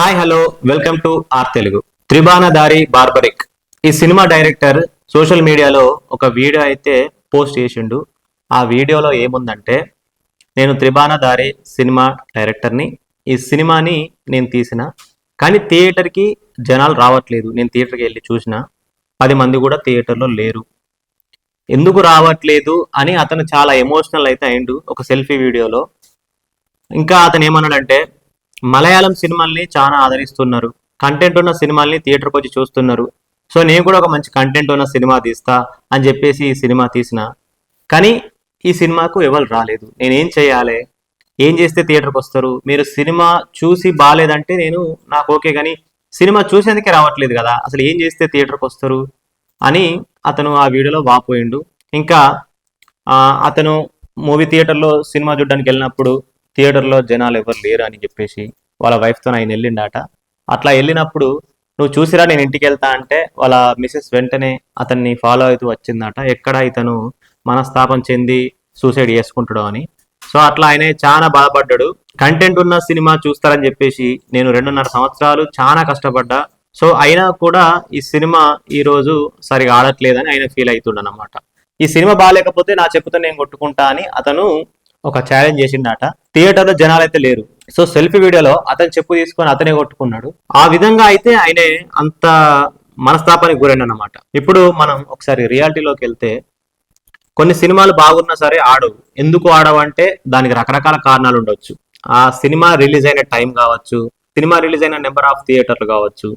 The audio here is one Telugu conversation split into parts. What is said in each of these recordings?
Hi hello. Welcome to R Telugu. Tribanadhari Barbarik. ఈ సినిమా డైరెక్టర్ సోషల్ మీడియాలో ఒక వీడియో అయితే పోస్ట్ చేసిండు. ఆ వీడియోలో ఏముందంటే నేను త్రిబాణదారి సినిమా డైరెక్టర్ని ఈ సినిమాని నేను తీసిన కానీ థియేటర్కి జనాలు రావట్లేదు. నేను థియేటర్కి వెళ్ళి చూసిన పది మంది కూడా థియేటర్లో లేరు. ఎందుకు రావట్లేదు అని అతను చాలా ఎమోషనల్ అయితే అయిండు ఒక సెల్ఫీ వీడియోలో. ఇంకా అతను ఏమన్నాడంటే మలయాళం సినిమాల్ని చాలా ఆదరిస్తున్నారు. కంటెంట్ ఉన్న సినిమాల్ని థియేటర్కి వచ్చి చూస్తున్నారు. సో నేను కూడా ఒక మంచి కంటెంట్ ఉన్న సినిమా తీస్తా అని చెప్పేసి ఈ సినిమా తీసిన. కానీ ఈ సినిమాకు ఎవరు రాలేదు. నేనేం చేయాలి? ఏం చేస్తే థియేటర్కి వస్తారు? మీరు సినిమా చూసి బాగాలేదంటే నేను నాకు ఓకే కానీ సినిమా చూసేందుకే రావట్లేదు కదా. అసలు ఏం చేస్తే థియేటర్కి వస్తారు? అని అతను ఆ వీడియోలో వాపోయిండు. ఇంకా అతను మూవీ థియేటర్లో సినిమా చూడడానికి వెళ్ళినప్పుడు థియేటర్లో జనాలు ఎవరు లేరు అని చెప్పేసి వాళ్ళ వైఫ్తో ఆయన వెళ్ళిండట. అట్లా వెళ్ళినప్పుడు నువ్వు చూసిరా నేను ఇంటికి వెళ్తా అంటే వాళ్ళ మిసెస్ వెంటనే అతన్ని ఫాలో అవుతూ వచ్చిందట. ఎక్కడ ఇతను మనస్తాపం చెంది సూసైడ్ చేసుకుంటాడు అని. సో అట్లా ఆయన చాలా బాధపడ్డాడు. కంటెంట్ ఉన్న సినిమా చూస్తారని చెప్పేసి నేను రెండున్నర సంవత్సరాలు చాలా కష్టపడ్డా. సో అయినా కూడా ఈ సినిమా ఈ రోజు సరిగా ఆడట్లేదని ఆయన ఫీల్ అవుతుండనమాట ఈ సినిమా బాగాలేకపోతే నా చెప్పుతో నేను కొట్టుకుంటా అని అతను ఒక ఛాలెంజ్ చేసిండట థియేటర్లో జనాలు అయితే లేరు. సో సెల్ఫీ వీడియోలో అతను చెప్పు తీసుకొని అతనే కొట్టుకున్నాడు. ఆ విధంగా అయితే ఆయనే అంత మనస్తాపానికి గురైన అనమాట ఇప్పుడు మనం ఒకసారి రియాలిటీలోకి వెళ్తే కొన్ని సినిమాలు బాగున్నా సరే ఆడవు ఎందుకు ఆడవంటే దానికి రకరకాల కారణాలు ఉండొచ్చు. ఆ సినిమా రిలీజ్ అయిన టైం కావచ్చు సినిమా రిలీజ్ అయిన నెంబర్ ఆఫ్ థియేటర్లు కావచ్చు.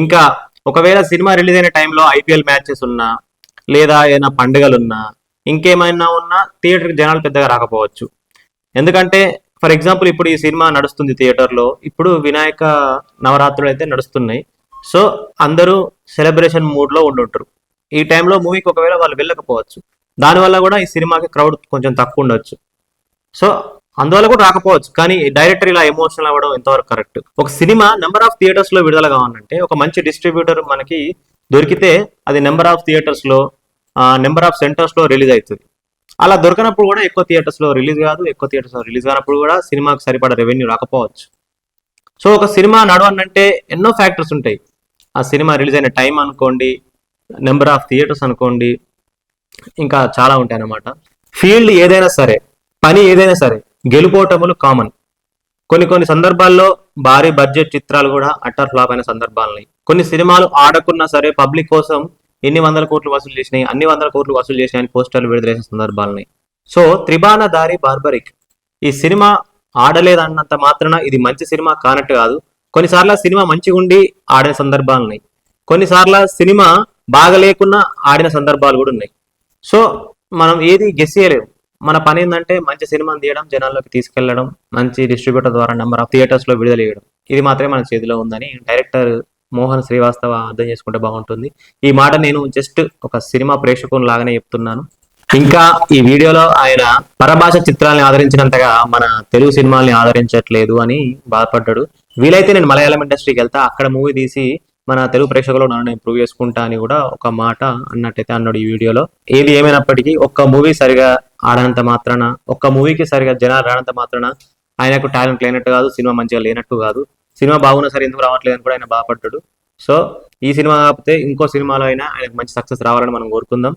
ఇంకా ఒకవేళ సినిమా రిలీజ్ అయిన టైంలో ఐపీఎల్ మ్యాచెస్ ఉన్నా లేదా ఏదైనా పండుగలు ఉన్నా ఇంకేమైనా ఉన్నా థియేటర్కి జనాలు పెద్దగా రాకపోవచ్చు. ఎందుకంటే ఫర్ ఎగ్జాంపుల్ ఇప్పుడు ఈ సినిమా నడుస్తుంది థియేటర్లో ఇప్పుడు వినాయక నవరాత్రులు అయితే నడుస్తున్నాయి. సో అందరూ సెలబ్రేషన్ మూడ్లో ఉండుంటారు. ఈ టైంలో మూవీకి ఒకవేళ వాళ్ళు వెళ్ళకపోవచ్చు. దానివల్ల కూడా ఈ సినిమాకి క్రౌడ్ కొంచెం తక్కువ ఉండొచ్చు. సో అందువల్ల కూడా రాకపోవచ్చు. కానీ డైరెక్టర్ ఇలా ఎమోషనల్ అవ్వడం ఎంతవరకు కరెక్ట్. ఒక సినిమా నెంబర్ ఆఫ్ థియేటర్స్లో విడుదల కావాలంటే ఒక మంచి డిస్ట్రిబ్యూటర్ మనకి దొరికితే అది నెంబర్ ఆఫ్ థియేటర్స్లో నెంబర్ ఆఫ్ సెంటర్స్లో రిలీజ్ అవుతుంది. అలా దొరికినప్పుడు కూడా ఎక్కువ థియేటర్స్లో రిలీజ్ కాదు ఎక్కువ థియేటర్స్లో రిలీజ్ కానప్పుడు కూడా సినిమాకి సరిపడా రెవెన్యూ రాకపోవచ్చు. సో ఒక సినిమా నడవాలంటే ఎన్నో ఫ్యాక్టర్స్ ఉంటాయి. ఆ సినిమా రిలీజ్ అయిన టైం అనుకోండి నెంబర్ ఆఫ్ థియేటర్స్ అనుకోండి ఇంకా చాలా ఉంటాయి అన్నమాట. ఫీల్డ్ ఏదైనా సరే పని ఏదైనా సరే గెలుపోటములు కామన్ కొన్ని కొన్ని సందర్భాల్లో భారీ బడ్జెట్ చిత్రాలు కూడా అట్టర్ ఫ్లాప్ అయిన సందర్భాలున్నాయి. కొన్ని సినిమాలు ఆడకున్నా సరే పబ్లిక్ కోసం ఎన్ని వందల కోట్లు వసూలు చేసినాయి అన్ని వందల కోట్లు వసూలు చేసినాయని పోస్టర్లు విడుదల చేసిన సందర్భాలున్నాయి. సో త్రిబాణ దారి బార్బరిక్. ఈ సినిమా ఆడలేదన్నంత మాత్రాన ఇది మంచి సినిమా కానట్టు కాదు. కొన్నిసార్లు సినిమా మంచిగా ఉండి ఆడిన సందర్భాలున్నాయి. కొన్నిసార్లు సినిమా బాగలేకున్నా ఆడిన సందర్భాలు కూడా ఉన్నాయి. సో మనం ఏది గెస్ చేయలేము. మన పని ఏంటంటే మంచి సినిమాని తీయడం జనాల్లోకి తీసుకెళ్ళడం మంచి డిస్ట్రిబ్యూటర్ ద్వారా నెంబర్ ఆఫ్ థియేటర్స్లో విడుదల చేయడం. ఇది మాత్రమే మన చేతిలో ఉందని డైరెక్టర్ మోహన్ శ్రీవాస్తవ అర్థం చేసుకుంటే బాగుంటుంది. ఈ మాట నేను జస్ట్ ఒక సినిమా ప్రేక్షకుని లాగానే చెప్తున్నాను. ఇంకా ఈ వీడియోలో ఆయన పరభాష చిత్రాల్ని ఆదరించినంతగా మన తెలుగు సినిమాల్ని ఆదరించట్లేదు అని బాధపడ్డాడు. వీలైతే నేను మలయాళం ఇండస్ట్రీకి వెళ్తా అక్కడ మూవీ తీసి మన తెలుగు ప్రేక్షకులు నన్ను ఇంప్రూవ్ చేసుకుంటా అని కూడా ఒక మాట అన్నట్టయితే అన్నాడు ఈ వీడియోలో. ఏది ఏమైనప్పటికీ ఒక్క మూవీ సరిగా ఆడనంత మాత్రాన ఒక్క మూవీకి సరిగా జనాలు రానంత మాత్రాన ఆయనకు టాలెంట్ లేనట్టు కాదు సినిమా మంచిగా లేనట్టు కాదు. సినిమా బాగున్నా సరే ఎందుకు రావట్లేదు అని కూడా ఆయన బాధపడ్డాడు. సో ఈ సినిమా కాకపోతే ఇంకో సినిమాలో అయినా ఆయనకు మంచి సక్సెస్ రావాలని మనం కోరుకుందాం.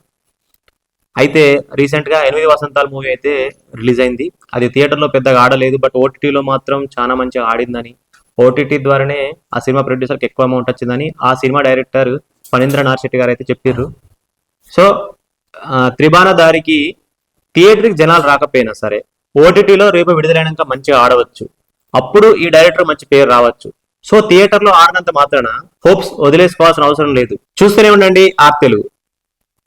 అయితే రీసెంట్గా ఎనిమిది వసంతాల మూవీ అయితే రిలీజ్ అయింది. అది థియేటర్లో పెద్దగా ఆడలేదు బట్ ఓటీటీలో మాత్రం చాలా మంచిగా ఆడిందని ఓటీటీ ద్వారానే ఆ సినిమా ప్రొడ్యూసర్కి ఎక్కువ అమౌంట్ వచ్చిందని ఆ సినిమా డైరెక్టర్ ఫణీంద్ర నార్శెట్టి గారు అయితే చెప్పారు సో ఆ, త్రిబాణ దారికి థియేటర్కి జనాలు రాకపోయినా సరే ఓటీటీలో రేపు విడుదలైనాక మంచిగా ఆడవచ్చు. అప్పుడు ఈ డైరెక్టర్ మంచి పేరు రావచ్చు. సో థియేటర్లో ఆడినంత మాత్రాన హోప్స్ వదిలేసుకోవాల్సిన అవసరం లేదు. చూస్తూనే ఉండండి ఆర్ తెలుగు